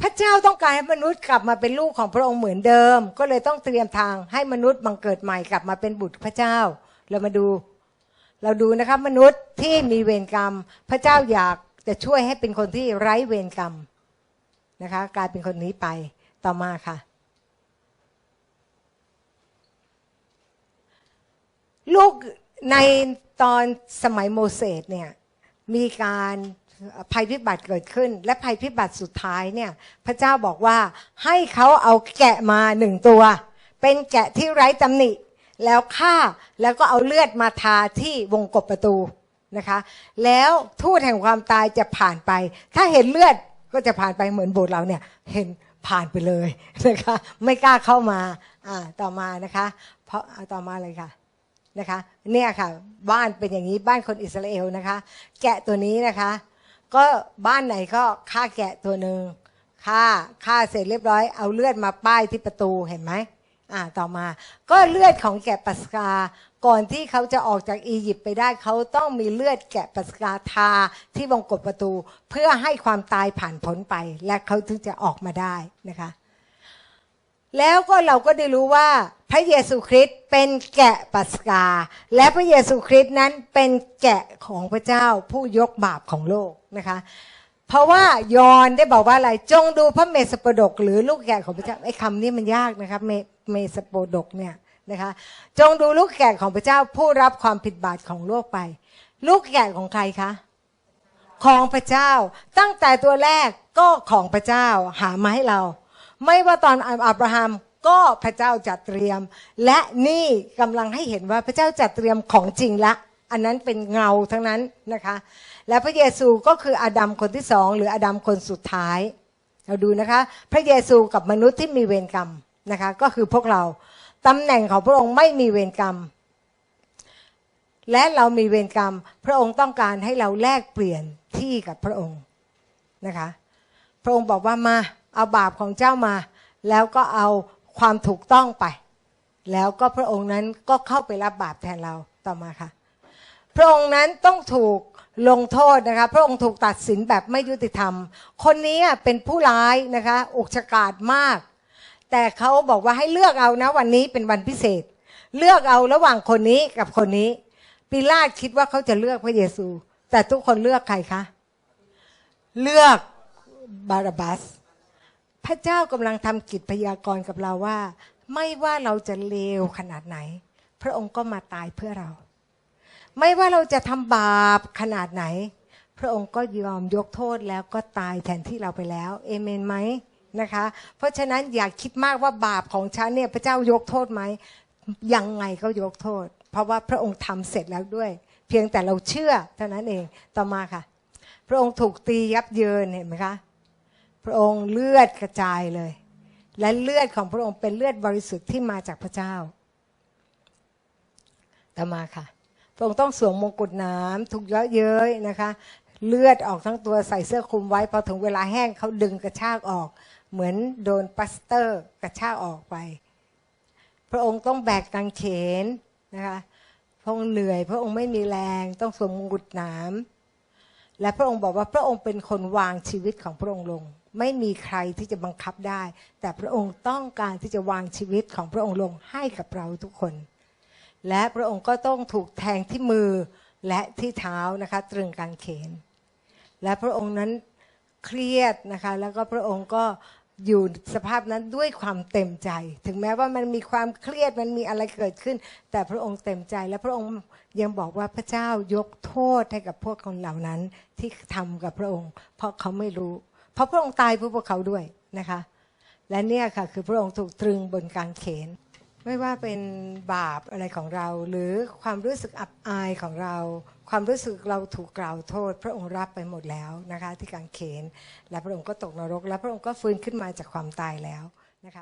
พระเจ้าต้องการให้มนุษย์กลับมาเป็นลูกของพระองค์เหมือนเดิม ก็เลยต้องเตรียมทางให้มนุษย์บังเกิดใหม่กลับมาเป็นบุตรพระเจ้า เรามาดู เราดูนะครับมนุษย์ที่มีเวรกรรม พระเจ้าอยากจะช่วยให้เป็นคนที่ไร้เวรกรรมนะคะกลายเป็นคนนี้ไปต่อมาค่ะ ลูกในตอนสมัยโมเสสเนี่ยมีการ ภัยพิบัติเกิดขึ้น และภัยพิบัติสุดท้ายเนี่ย พระเจ้าบอกว่าให้เขาเอาแกะมาหนึ่งตัว เป็นแกะที่ไร้ตำหนิ แล้วฆ่าแล้วก็เอาเลือดมาทาที่วงกบประตูนะคะ แล้วทูตแห่งความตายจะผ่านไป ถ้าเห็นเลือดก็จะผ่านไปเหมือนโบสถ์เราเนี่ยเห็นผ่านไปเลยนะคะไม่กล้าเข้ามาอ่าต่อมานะคะ เพราะต่อมาเลยค่ะนะคะเนี่ยค่ะ บ้านเป็นอย่างนี้บ้านคนอิสราเอลนะคะ แกะตัวนี้นะคะ ก็บ้านไหนก็ฆ่าแกะตัวหนึ่งฆ่าฆ่าเสร็จเรียบร้อยเอาเลือดมาป้ายที่ประตูเห็นไหมอ่าต่อมา ก็เลือดของแกะปัสกา ก่อนที่เขาจะออกจากอียิปต์ไปได้เขาต้องมีเลือดแกะปัสกาทาที่วงกบประตู เพื่อให้ความตายผ่านพ้นไป และเขาถึงจะออกมาได้นะคะ แล้วก็เราก็ได้รู้ว่า พระเยซูคริสต์เป็นแกะปัสกา และพระเยซูคริสต์นั้นเป็นแกะของพระเจ้าผู้ยกบาปของโลกนะคะ เพราะว่ายอนได้บอกว่าอะไรจงดูพระเมสสโปดก หรือลูกแกะของพระเจ้าไอ้คำนี้มันยากนะครับเมเมสสโปดกเนี่ยนะคะจงดูลูกแกะของพระเจ้าผู้รับความผิดบาปของโลกไป ลูกแกะของใครคะของพระเจ้าตั้งแต่ตัวแรกก็ของพระเจ้าหามาให้เรา ไม่ว่าตอนอับราฮัม ก็พระเจ้าจัดเตรียม และนี่กำลังให้เห็นว่าพระเจ้าจัดเตรียมของจริงละ อันนั้นเป็นเงาทั้งนั้นนะคะ และพระเยซูก็คืออาดัมคนที่สองหรืออาดัมคนสุดท้าย เราดูนะคะ พระเยซูกับมนุษย์ที่มีเวรกรรมนะคะก็คือพวกเราตำแหน่งของพระองค์ไม่มีเวรกรรม และเรามีเวรกรรม พระองค์ต้องการให้เราแลกเปลี่ยนที่กับพระองค์นะคะ พระองค์บอกว่ามาเอาบาปของเจ้ามา แล้วก็เอา ความถูกต้องไป แล้วก็พระองค์นั้นก็เข้าไปรับบาปแทนเราต่อมาค่ะ พระองค์นั้นต้องถูกลงโทษนะคะ พระองค์ถูกตัดสินแบบไม่ยุติธรรม คนนี้เป็นผู้ร้ายนะคะอุกชะกาจมาก แต่เขาบอกว่าให้เลือกเอานะวันนี้เป็นวันพิเศษ เลือกเอาระหว่างคนนี้กับคนนี้ปิลาตคิดว่าเขาจะเลือกพระเยซู แต่ทุกคนเลือกใครคะ เลือกบาราบัส พระเจ้ากำลังทำกิจพยากรณ์กับเราว่า ไม่ว่าเราจะเลวขนาดไหน พระองค์ก็มาตายเพื่อเรา ไม่ว่าเราจะทำบาปขนาดไหน พระองค์ก็ยอมยกโทษแล้วก็ตายแทนที่เราไปแล้วเอเมนไหมนะคะ เพราะฉะนั้นอย่าคิดมากว่าบาปของฉันเนี่ยพระเจ้ายกโทษไหมยังไงก็ยกโทษ เพราะว่าพระองค์ทำเสร็จแล้วด้วย เพียงแต่เราเชื่อเท่านั้นเองต่อมาค่ะ พระองค์ถูกตียับเยินเห็นไหมคะ พระองค์เลือดกระจายเลย และเลือดของพระองค์เป็นเลือดบริสุทธิ์ที่มาจากพระเจ้าต่อมาค่ะ พระองค์ต้องสวมมงกุฎน้ำถูกเยอะเย้ยนะคะ เลือดออกทั้งตัวใส่เสื้อคลุมไว้พอถึงเวลาแห้งเขาดึงกระชากออก เหมือนโดนปลัสเตอร์กระชากออกไป พระองค์ต้องแบกกางเขนนะคะพระองค์เหนื่อย พระองค์ไม่มีแรงต้องสวมมงกุฎน้ำและพระองค์บอกว่าพระองค์เป็นคนวางชีวิตของพระองค์ลง ไม่มีใครที่จะบังคับได้ แต่พระองค์ต้องการที่จะวางชีวิตของพระองค์ลงให้กับเราทุกคน และพระองค์ก็ต้องถูกแทงที่มือและที่เท้านะคะตรึงกางเขน และพระองค์นั้นเครียดนะคะแล้วก็พระองค์ก็อยู่สภาพนั้นด้วยความเต็มใจ ถึงแม้ว่ามันมีความเครียดมันมีอะไรเกิดขึ้น แต่พระองค์เต็มใจ และพระองค์ยังบอกว่าพระเจ้ายกโทษให้กับพวกคนเหล่านั้นที่ทำกับพระองค์ เพราะเขาไม่รู้ เพราะพระองค์ตายเพื่อพวกเขาด้วยนะคะ และเนี่ยค่ะคือพระองค์ถูกตรึงบนกางเขน ไม่ว่าเป็นบาปอะไรของเรา หรือความรู้สึกอับอายของเรา ความรู้สึกเราถูกกล่าวโทษ พระองค์รับไปหมดแล้วนะคะ ที่กางเขน และพระองค์ก็ตกนรก และพระองค์ก็ฟื้นขึ้นมาจากความตายแล้ว